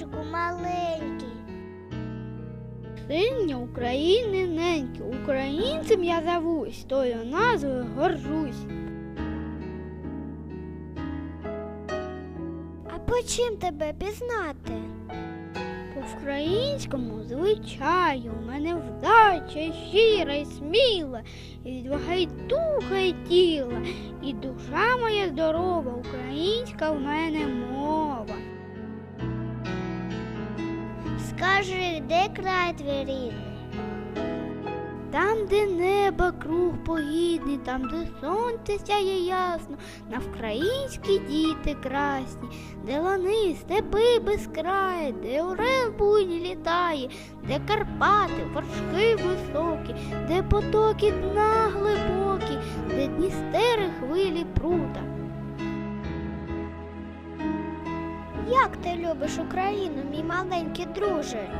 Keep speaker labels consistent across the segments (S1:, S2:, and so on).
S1: хлопчику маленький.
S2: Синя України неньки, українцем я зовусь, тою назвою горжусь.
S1: А по чим тебе пізнати?
S2: По українському звичаю у мене вдача щира й сміла, і духа й тіла, і душа моя здорова, українська в мене мова.
S1: Скажи, де край твій?
S2: Там, де небо круг погідний, там, де сонце сяє ясно, на вкраїнські діти красні, де лани, степи безкраї, де орел буйні літає, де Карпати, вершки високі, де потоки дна глибокі, де Дністери хвилі прута.
S1: Як ти любиш Україну, мій маленький друже?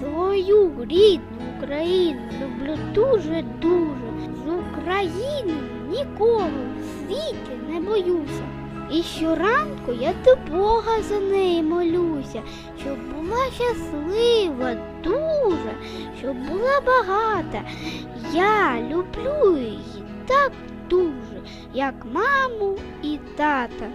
S2: Свою рідну Україну люблю дуже-дуже. З України нікого в світі не боюся. І щоранку я до Бога за неї молюся, щоб була щаслива дуже, щоб була багата. Я люблю її так дуже, як маму і тата.